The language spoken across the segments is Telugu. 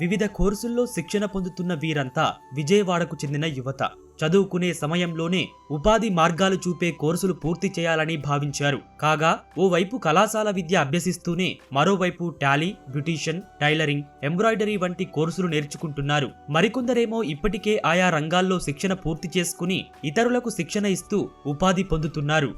వివిధ కోర్సుల్లో శిక్షణ పొందుతున్న వీరంతా విజయవాడకు చెందిన యువత. చదువుకునే సమయంలోనే ఉపాధి మార్గాలు చూపే కోర్సులు పూర్తి చేయాలని భావించారు. కాగా ఓవైపు కళాశాల విద్య అభ్యసిస్తూనే మరోవైపు టాలీ బ్యూటీషియన్ టైలరింగ్ ఎంబ్రాయిడరీ వంటి కోర్సులు నేర్చుకుంటున్నారు. మరికొందరేమో ఇప్పటికే ఆయా రంగాల్లో శిక్షణ పూర్తి చేసుకుని ఇతరులకు శిక్షణ ఇస్తూ ఉపాధి పొందుతున్నారు.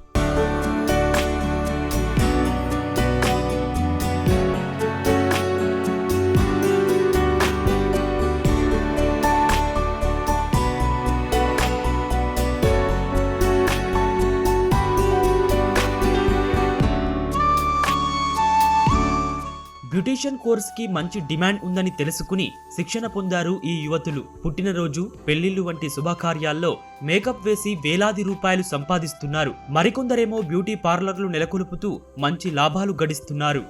బ్యూటీషియన్ కోర్స్కి మంచి డిమాండ్ ఉందని తెలుసుకుని శిక్షణ పొందారు ఈ యువతులు. పుట్టినరోజు పెళ్ళిళ్ళు వంటి శుభకార్యాల్లో మేకప్ వేసి వేలాది రూపాయలు సంపాదిస్తున్నారు. మరికొందరేమో బ్యూటీ పార్లర్లు నెలకొల్పుతూ మంచి లాభాలు గడిస్తున్నారు.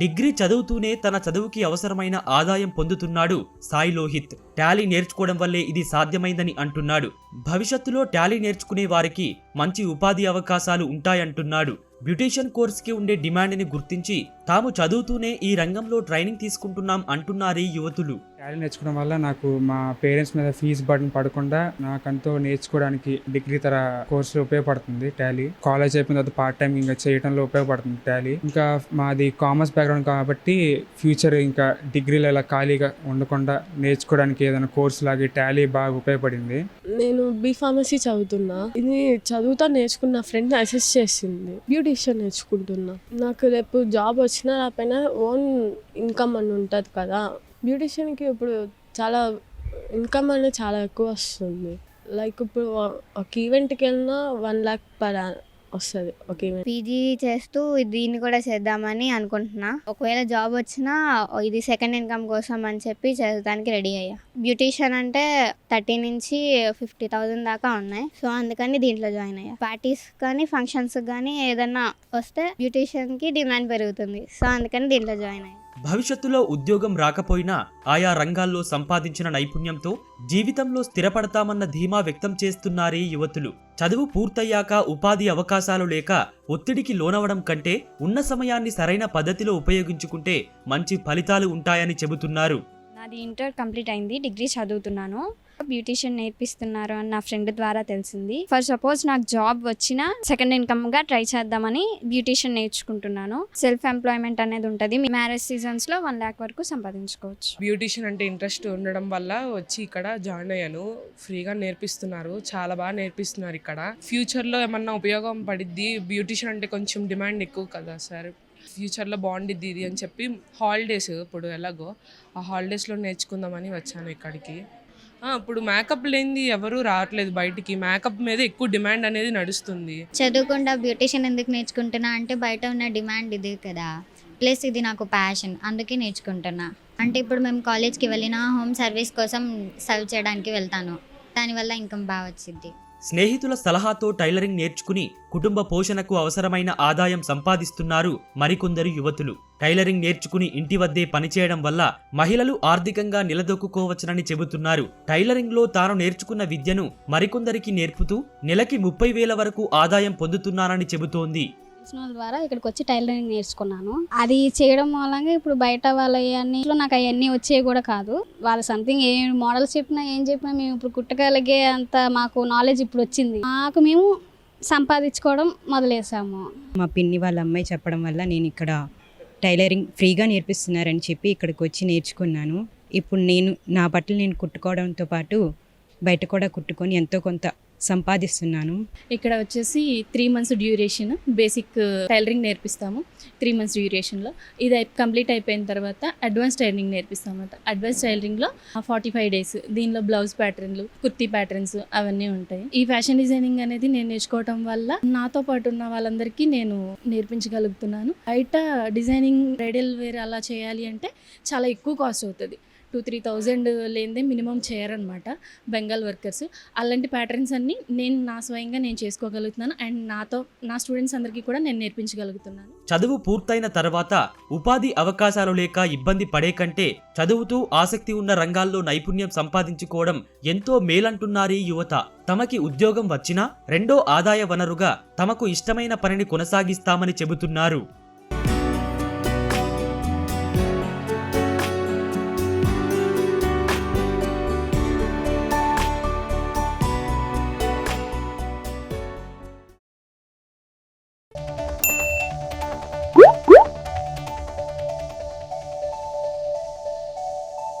డిగ్రీ చదువుతూనే తన చదువుకి అవసరమైన ఆదాయం పొందుతున్నాడు సాయి లోహిత్. టాలీ నేర్చుకోవడం వల్లే ఇది సాధ్యమైందని అంటున్నాడు. భవిష్యత్తులో టాలీ నేర్చుకునే వారికి మంచి ఉపాధి అవకాశాలు ఉంటాయంటున్నాడు. బ్యూటీషియన్ కోర్స్కి ఉండే డిమాండ్ని గుర్తించి తాము చదువుతూనే ఈ రంగంలో ట్రైనింగ్ తీసుకుంటున్నాం అంటున్నారీ యువతులు. టాలెంట్ నేర్చుకోవడం వల్ల నాకు మా పేరెంట్స్ మీద ఫీజు బటన్ పడకుండా నాకంతో నేర్చుకోవడానికి డిగ్రీ తర కోర్సులు ఉపయోగపడుతుంది టాలీ కాలేజ్ అయిపోయిన తర్వాత పార్ట్ టైం ఇంకా చేయడంలో ఉపయోగపడుతుంది టాలీ ఇంకా మాది కామర్స్ బ్యాక్గ్రౌండ్ కాబట్టి ఫ్యూచర్ ఇంకా డిగ్రీలో ఇలా ఖాళీగా ఉండకుండా నేర్చుకోవడానికి ఏదైనా కోర్సు లాగే టాలీ బాగా ఉపయోగపడింది. నేను బీ ఫార్మసీ చదువుతున్నా. ఇది చదువుతా నేర్చుకున్న ఫ్రెండ్ అసెస్ చేసింది. బ్యూటిషియన్ నేర్చుకుంటున్నా. నాకు రేపు జాబ్ వచ్చినా రాకపోయినా ఓన్ ఇన్కమ్ అని ఉంటుంది కదా. బ్యూటిషియన్కి ఇప్పుడు చాలా ఇన్కమ్ అనేది చాలా ఎక్కువ వస్తుంది. లైక్ ఇప్పుడు ఒక ఈవెంట్కి వెళ్ళినా వన్ ల్యాక్ పర్ వస్తుంది ఒక ఈవెంట్. పీజీ చేస్తూ దీన్ని కూడా చేద్దామని అనుకుంటున్నా. ఒకవేళ జాబ్ వచ్చినా ఇది సెకండ్ ఇన్కమ్ కోసం అని చెప్పి చేసడానికి రెడీ అయ్యా. బ్యూటీషియన్ అంటే థర్టీ నుంచి ఫిఫ్టీ థౌజండ్ దాకా ఉన్నాయి. సో అందుకని దీంట్లో జాయిన్ అయ్యా. పార్టీస్ కానీ ఫంక్షన్స్ కానీ ఏదన్నా వస్తే బ్యూటీషియన్కి డిమాండ్ పెరుగుతుంది. సో అందుకని దీంట్లో జాయిన్ అయ్యా. భవిష్యత్తులో ఉద్యోగం రాకపోయినా ఆయా రంగాల్లో సంపాదించిన నైపుణ్యంతో జీవితంలో స్థిరపడతామన్న ధీమా వ్యక్తం చేస్తున్నారీ యువతులు. చదువు పూర్తయ్యాక ఉపాధి అవకాశాలు లేక ఒత్తిడికి లోనవడం కంటే ఉన్న సమయాన్ని సరైన పద్ధతిలో ఉపయోగించుకుంటే మంచి ఫలితాలు ఉంటాయని చెబుతున్నారు. నాది ఇంటర్ కంప్లీట్ అయింది డిగ్రీ చదువుతున్నాను. బ్యూటీషియన్ నేర్పిస్తున్నారు అని నా ఫ్రెండ్ ద్వారా తెలిసింది. ఫర్ సపోజ్ నాకు జాబ్ వచ్చినా సెకండ్ ఇన్కమ్గా ట్రై చేద్దామని బ్యూటీషియన్ నేర్చుకుంటున్నాను. సెల్ఫ్ ఎంప్లాయ్మెంట్ అనేది ఉంటుంది. మీ మ్యారేజ్ సీజన్స్లో వన్ ల్యాక్ వరకు సంపాదించుకోవచ్చు. బ్యూటీషియన్ అంటే ఇంట్రెస్ట్ ఉండడం వల్ల వచ్చి ఇక్కడ జాయిన్ అయ్యాను. ఫ్రీగా నేర్పిస్తున్నారు. చాలా బాగా నేర్పిస్తున్నారు ఇక్కడ. ఫ్యూచర్లో ఏమన్నా ఉపయోగం పడిద్ది? బ్యూటీషియన్ అంటే కొంచెం డిమాండ్ ఎక్కువ కదా సార్ ఫ్యూచర్లో బాగుండిద్ది ఇది అని చెప్పి హాలిడేస్ ఇప్పుడు ఎలాగో ఆ హాలిడేస్లో నేర్చుకుందామని వచ్చాను ఇక్కడికి. ఇప్పుడు మేకప్ లేనిది ఎవరు రావట్లేదు బయటికి. మేకప్ మీద ఎక్కువ డిమాండ్ అనేది నడుస్తుంది. చదువుకుండా బ్యూటిషియన్ ఎందుకు నేర్చుకుంటున్నా? అంటే బయట ఉన్న డిమాండ్ ఇది కదా. ప్లస్ ఇది నాకు ప్యాషన్ అందుకే నేర్చుకుంటున్నా. అంటే ఇప్పుడు మేము కాలేజ్కి వెళ్ళినా హోమ్ సర్వీస్ కోసం సర్వ్ చేయడానికి వెళ్తాను. దానివల్ల ఇన్కమ్ బాగా వచ్చింది స్నేహితుల సలహాతో టైలరింగ్ నేర్చుకుని కుటుంబ పోషణకు అవసరమైన ఆదాయం సంపాదిస్తున్నారు మరికొందరు యువతులు. టైలరింగ్ నేర్చుకుని ఇంటి వద్దే పనిచేయడం వల్ల మహిళలు ఆర్థికంగా నిలదొక్కుకోవచ్చునని చెబుతున్నారు. టైలరింగ్లో తాను నేర్చుకున్న విద్యను మరికొందరికి నేర్పుతూ నెలకి ముప్పై వేల వరకు ఆదాయం పొందుతున్నానని చెబుతోంది. తెలిసిన వాళ్ళ ద్వారా ఇక్కడికి వచ్చి టైలరింగ్ నేర్చుకున్నాను. అది చేయడం మూలంగా ఇప్పుడు బయట వాళ్ళ అన్ని నాకు అవన్నీ వచ్చేవి కూడా కాదు. వాళ్ళు సంథింగ్ ఏ మోడల్స్ చెప్పినా ఏం చెప్పినా మేము ఇప్పుడు కుట్టగలిగే అంత మాకు నాలెడ్జ్ ఇప్పుడు వచ్చింది. మాకు మేము సంపాదించుకోవడం మొదలేసాము. మా పిన్ని వాళ్ళ అమ్మాయి చెప్పడం వల్ల నేను ఇక్కడ టైలరింగ్ ఫ్రీగా నేర్పిస్తున్నారని చెప్పి ఇక్కడికి వచ్చి నేర్చుకున్నాను. ఇప్పుడు నేను నా బట్టలు నేను కుట్టుకోవడంతో పాటు బయట కూడా కుట్టుకొని ఎంతో కొంత సంపాదిస్తున్నాను. ఇక్కడ వచ్చేసి three months duration basic tailoring నేర్పిస్తాము. Three months డ్యూరేషన్లో ఇది కంప్లీట్ అయిపోయిన తర్వాత అడ్వాన్స్ టైలరింగ్ నేర్పిస్తాం అనమాట అడ్వాన్స్ టైలరింగ్లో ఫార్టీ ఫైవ్ డేస్ దీనిలో బ్లౌజ్ ప్యాటర్న్లు కుర్తీ ప్యాటర్న్స్ అవన్నీ ఉంటాయి. ఈ ఫ్యాషన్ డిజైనింగ్ అనేది నేను నేర్చుకోవటం వల్ల నాతో పాటు ఉన్న వాళ్ళందరికీ నేను నేర్పించగలుగుతున్నాను. బయట డిజైనింగ్ బ్రైడల్ వేర్ అలా చేయాలి అంటే చాలా ఎక్కువ కాస్ట్ అవుతుంది. టూ త్రీ థౌజండ్ లేనిదే మినిమం చేయరనమాట బెంగాల్ వర్కర్స్. అలాంటి ప్యాటర్న్స్ అన్ని నేను నా స్వయంగా నేను చేసుకోగలుగుతున్నాను అండ్ నాతో నా స్టూడెంట్స్ అందరికీ కూడా నేను నేర్పించగలుగుతున్నాను. చదువు పూర్తయిన తర్వాత ఉపాధి అవకాశాలు లేక ఇబ్బంది పడే కంటే చదువుతూ ఆసక్తి ఉన్న రంగాల్లో నైపుణ్యం సంపాదించుకోవడం ఎంతో మేలంటున్నారీ యువత. తమకి ఉద్యోగం వచ్చినా రెండో ఆదాయ వనరుగా తమకు ఇష్టమైన పనిని కొనసాగిస్తామని చెబుతున్నారు.